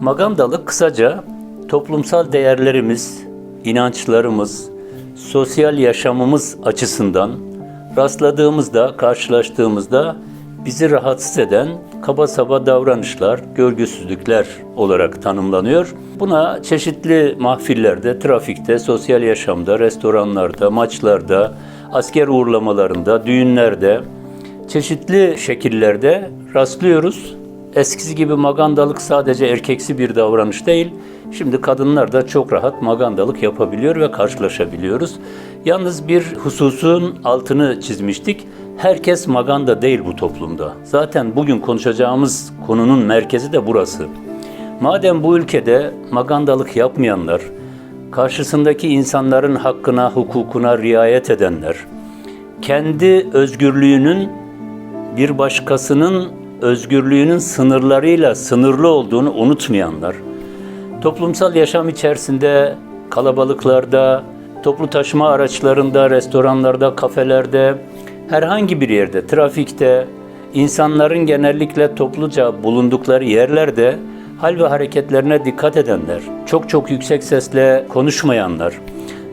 Magandalık kısaca toplumsal değerlerimiz, inançlarımız, sosyal yaşamımız açısından rastladığımızda, karşılaştığımızda bizi rahatsız eden kaba saba davranışlar, görgüsüzlükler olarak tanımlanıyor. Buna çeşitli mahfillerde, trafikte, sosyal yaşamda, restoranlarda, maçlarda, asker uğurlamalarında, düğünlerde, çeşitli şekillerde rastlıyoruz. Eskisi gibi magandalık sadece erkeksi bir davranış değil. Şimdi kadınlar da çok rahat magandalık yapabiliyor ve karşılaşabiliyoruz. Yalnız bir hususun altını çizmiştik. Herkes maganda değil bu toplumda. Zaten bugün konuşacağımız konunun merkezi de burası. Madem bu ülkede magandalık yapmayanlar, karşısındaki insanların hakkına, hukukuna riayet edenler, kendi özgürlüğünün bir başkasının özgürlüğünün sınırlarıyla sınırlı olduğunu unutmayanlar, toplumsal yaşam içerisinde kalabalıklarda, toplu taşıma araçlarında, restoranlarda, kafelerde, herhangi bir yerde, trafikte, insanların genellikle topluca bulundukları yerlerde hal ve hareketlerine dikkat edenler, çok çok yüksek sesle konuşmayanlar,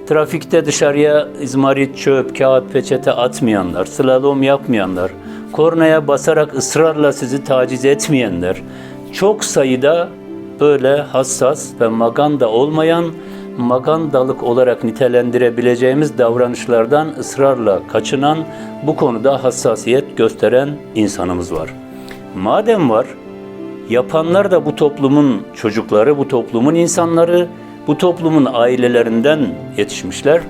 trafikte dışarıya izmarit, çöp, kağıt, peçete atmayanlar, slalom yapmayanlar, kornaya basarak ısrarla sizi taciz etmeyenler, çok sayıda böyle hassas ve maganda olmayan, magandalık olarak nitelendirebileceğimiz davranışlardan ısrarla kaçınan, bu konuda hassasiyet gösteren insanımız var. Madem var, yapanlar da bu toplumun çocukları, bu toplumun insanları, bu toplumun ailelerinden yetişmişler.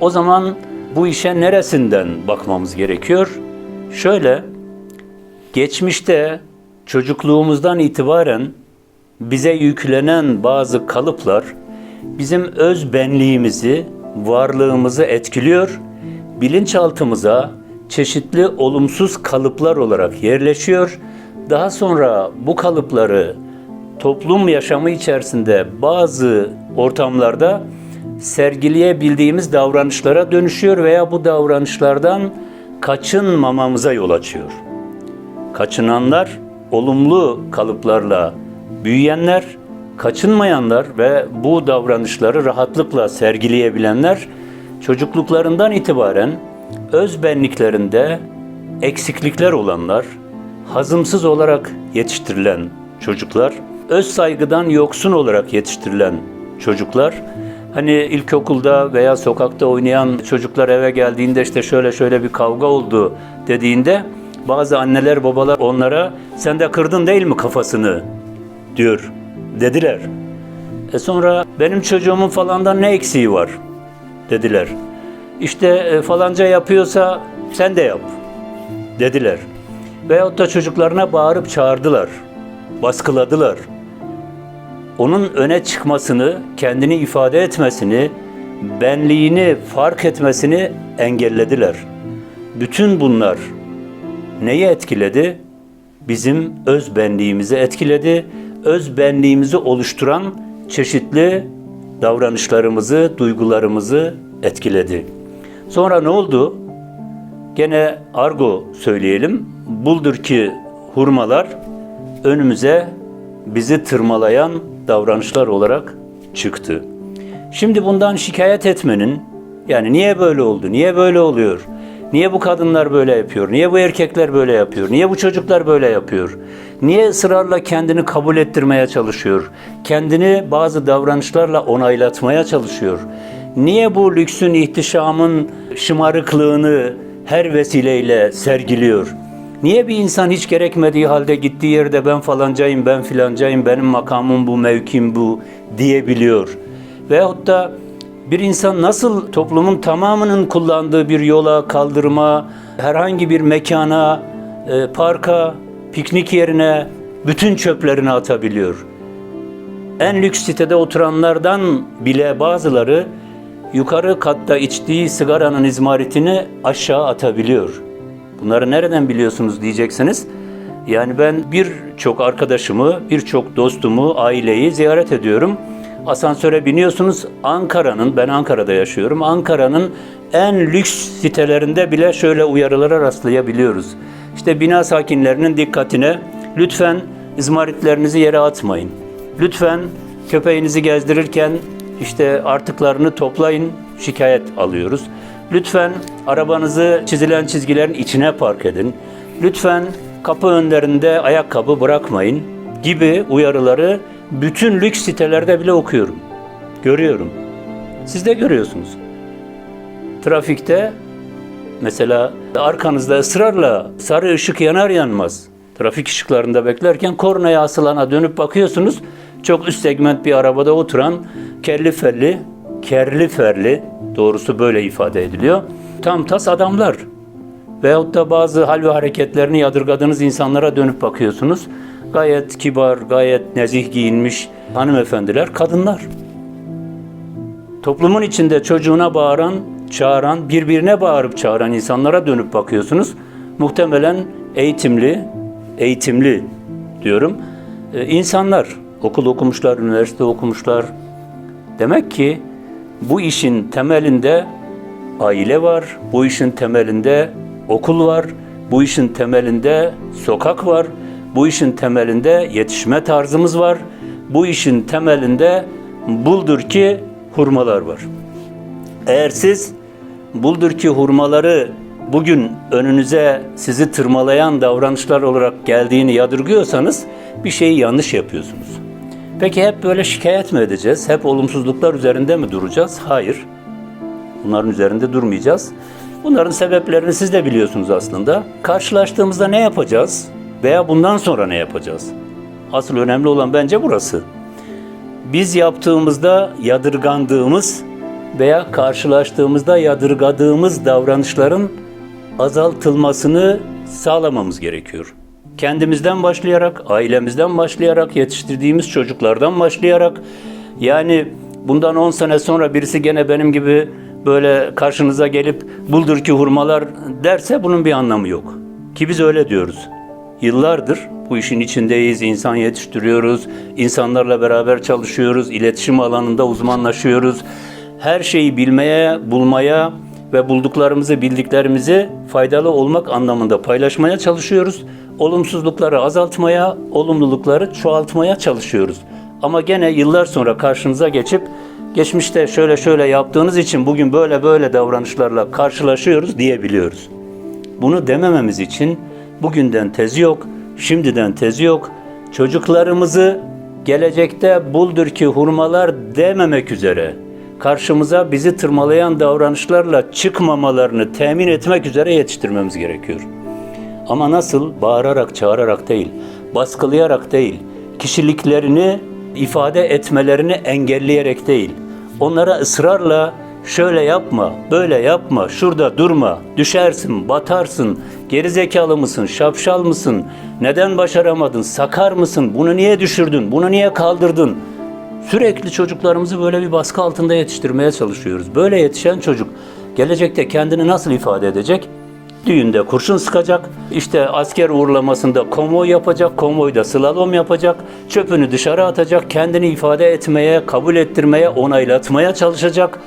O zaman bu işe neresinden bakmamız gerekiyor? Şöyle, geçmişte çocukluğumuzdan itibaren bize yüklenen bazı kalıplar bizim öz benliğimizi, varlığımızı etkiliyor, bilinçaltımıza çeşitli olumsuz kalıplar olarak yerleşiyor. Daha sonra bu kalıpları toplum yaşamı içerisinde bazı ortamlarda sergileyebildiğimiz davranışlara dönüşüyor veya bu davranışlardan kaçınmamamıza yol açıyor. Kaçınanlar olumlu kalıplarla büyüyenler, kaçınmayanlar ve bu davranışları rahatlıkla sergileyebilenler çocukluklarından itibaren öz benliklerinde eksiklikler olanlar, hazımsız olarak yetiştirilen çocuklar, öz saygıdan yoksun olarak yetiştirilen çocuklar, hani ilkokulda veya sokakta oynayan çocuklar eve geldiğinde işte şöyle şöyle bir kavga oldu dediğinde bazı anneler babalar onlara sen de kırdın değil mi kafasını diyor dediler. E sonra benim çocuğumun falandan ne eksiği var dediler. İşte e, falanca yapıyorsa sen de yap dediler. Veyahut da çocuklarına bağırıp çağırdılar, baskıladılar. Onun öne çıkmasını, kendini ifade etmesini, benliğini fark etmesini engellediler. Bütün bunlar neyi etkiledi? Bizim öz benliğimizi etkiledi. Öz benliğimizi oluşturan çeşitli davranışlarımızı, duygularımızı etkiledi. Sonra ne oldu? Gene argo söyleyelim. Buldur ki hurmalar önümüze bizi tırmalayan davranışlar olarak çıktı. Şimdi bundan şikayet etmenin yani niye böyle oldu? Niye böyle oluyor? Niye bu kadınlar böyle yapıyor? Niye bu erkekler böyle yapıyor? Niye bu çocuklar böyle yapıyor? Niye ısrarla kendini kabul ettirmeye çalışıyor? Kendini bazı davranışlarla onaylatmaya çalışıyor? Niye bu lüksün, ihtişamın şımarıklığını her vesileyle sergiliyor? Niye bir insan hiç gerekmediği halde gittiği yerde ben falancayım, ben filancayım, benim makamım bu, mevkim bu diyebiliyor? Veyahut da bir insan nasıl toplumun tamamının kullandığı bir yola, kaldırıma, herhangi bir mekana, e, parka, piknik yerine bütün çöplerini atabiliyor? En lüks sitede oturanlardan bile bazıları yukarı katta içtiği sigaranın izmaritini aşağı atabiliyor. Bunları nereden biliyorsunuz diyeceksiniz. Yani ben birçok arkadaşımı, birçok dostumu, aileyi ziyaret ediyorum. Asansöre biniyorsunuz. Ankara'nın, ben Ankara'da yaşıyorum. Ankara'nın en lüks sitelerinde bile şöyle uyarılara rastlayabiliyoruz. İşte bina sakinlerinin dikkatine lütfen izmaritlerinizi yere atmayın. Lütfen köpeğinizi gezdirirken işte artıklarını toplayın, şikayet alıyoruz. Lütfen arabanızı çizilen çizgilerin içine park edin. Lütfen kapı önlerinde ayakkabı bırakmayın gibi uyarıları bütün lüks sitelerde bile okuyorum. Görüyorum. Siz de görüyorsunuz. Trafikte mesela arkanızda ısrarla sarı ışık yanar yanmaz trafik ışıklarında beklerken kornaya asılana dönüp bakıyorsunuz. Çok üst segment bir arabada oturan kelli felli, kerli ferli doğrusu böyle ifade ediliyor. Tam tas adamlar. Veyahut da bazı hal ve hareketlerini yadırgadığınız insanlara dönüp bakıyorsunuz. Gayet kibar, gayet nezih giyinmiş hanımefendiler, kadınlar. Toplumun içinde çocuğuna bağıran, çağıran, birbirine bağırıp çağıran insanlara dönüp bakıyorsunuz. Muhtemelen eğitimli, eğitimli diyorum. Ee, insanlar, okul okumuşlar, üniversite okumuşlar. Demek ki bu işin temelinde aile var, bu işin temelinde okul var, bu işin temelinde sokak var, bu işin temelinde yetişme tarzımız var, bu işin temelinde buldur ki hurmalar var. Eğer siz buldur ki hurmaları bugün önünüze sizi tırmalayan davranışlar olarak geldiğini yadırgıyorsanız bir şeyi yanlış yapıyorsunuz. Peki hep böyle şikayet mi edeceğiz? Hep olumsuzluklar üzerinde mi duracağız? Hayır. Bunların üzerinde durmayacağız. Bunların sebeplerini siz de biliyorsunuz aslında. Karşılaştığımızda ne yapacağız? Veya bundan sonra ne yapacağız? Asıl önemli olan bence burası. Biz yaptığımızda yadırgandığımız veya karşılaştığımızda yadırgadığımız davranışların azaltılmasını sağlamamız gerekiyor. Kendimizden başlayarak, ailemizden başlayarak, yetiştirdiğimiz çocuklardan başlayarak yani bundan 10 sene sonra birisi gene benim gibi böyle karşınıza gelip buldur ki hurmalar derse bunun bir anlamı yok. Ki biz öyle diyoruz. Yıllardır bu işin içindeyiz, insan yetiştiriyoruz, insanlarla beraber çalışıyoruz, iletişim alanında uzmanlaşıyoruz. Her şeyi bilmeye, bulmaya ve bulduklarımızı, bildiklerimizi faydalı olmak anlamında paylaşmaya çalışıyoruz. Olumsuzlukları azaltmaya, olumlulukları çoğaltmaya çalışıyoruz. Ama gene yıllar sonra karşınıza geçip geçmişte şöyle şöyle yaptığınız için bugün böyle böyle davranışlarla karşılaşıyoruz diyebiliyoruz. Bunu demememiz için bugünden tezi yok, şimdiden tezi yok. Çocuklarımızı gelecekte buldur ki hurmalar dememek üzere karşımıza bizi tırmalayan davranışlarla çıkmamalarını temin etmek üzere yetiştirmemiz gerekiyor. Ama nasıl? Bağırarak, çağırarak değil, baskılayarak değil, kişiliklerini ifade etmelerini engelleyerek değil, onlara ısrarla şöyle yapma, böyle yapma, şurada durma, düşersin, batarsın, gerizekalı mısın, şapşal mısın, neden başaramadın, sakar mısın, bunu niye düşürdün, bunu niye kaldırdın? Sürekli çocuklarımızı böyle bir baskı altında yetiştirmeye çalışıyoruz. Böyle yetişen çocuk gelecekte kendini nasıl ifade edecek? Düğünde kurşun sıkacak, işte asker uğurlamasında konvoy yapacak, konvoyda slalom yapacak, çöpünü dışarı atacak, kendini ifade etmeye, kabul ettirmeye, onaylatmaya çalışacak.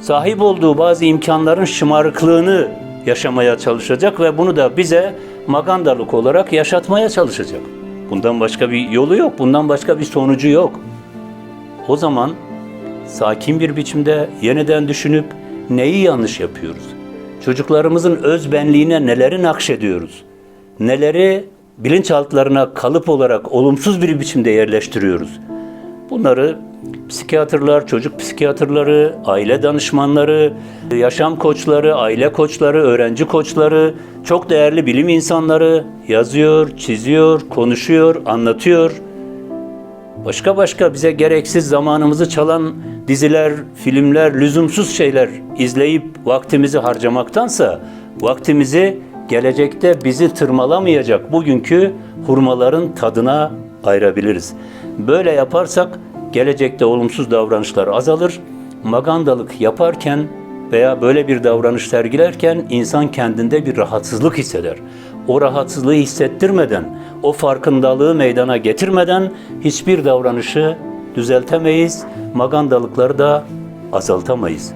Sahip olduğu bazı imkanların şımarıklığını yaşamaya çalışacak ve bunu da bize magandalık olarak yaşatmaya çalışacak. Bundan başka bir yolu yok, bundan başka bir sonucu yok. O zaman sakin bir biçimde yeniden düşünüp neyi yanlış yapıyoruz? Çocuklarımızın öz benliğine neleri nakşediyoruz? Neleri bilinçaltlarına kalıp olarak olumsuz bir biçimde yerleştiriyoruz? Bunları psikiyatrlar, çocuk psikiyatrları, aile danışmanları, yaşam koçları, aile koçları, öğrenci koçları, çok değerli bilim insanları yazıyor, çiziyor, konuşuyor, anlatıyor. Başka başka bize gereksiz zamanımızı çalan diziler, filmler, lüzumsuz şeyler izleyip vaktimizi harcamaktansa vaktimizi gelecekte bizi tırmalamayacak bugünkü hurmaların tadına ayırabiliriz. Böyle yaparsak gelecekte olumsuz davranışlar azalır. Magandalık yaparken veya böyle bir davranış sergilerken insan kendinde bir rahatsızlık hisseder. O rahatsızlığı hissettirmeden, o farkındalığı meydana getirmeden hiçbir davranışı düzeltemeyiz, magandalıkları da azaltamayız.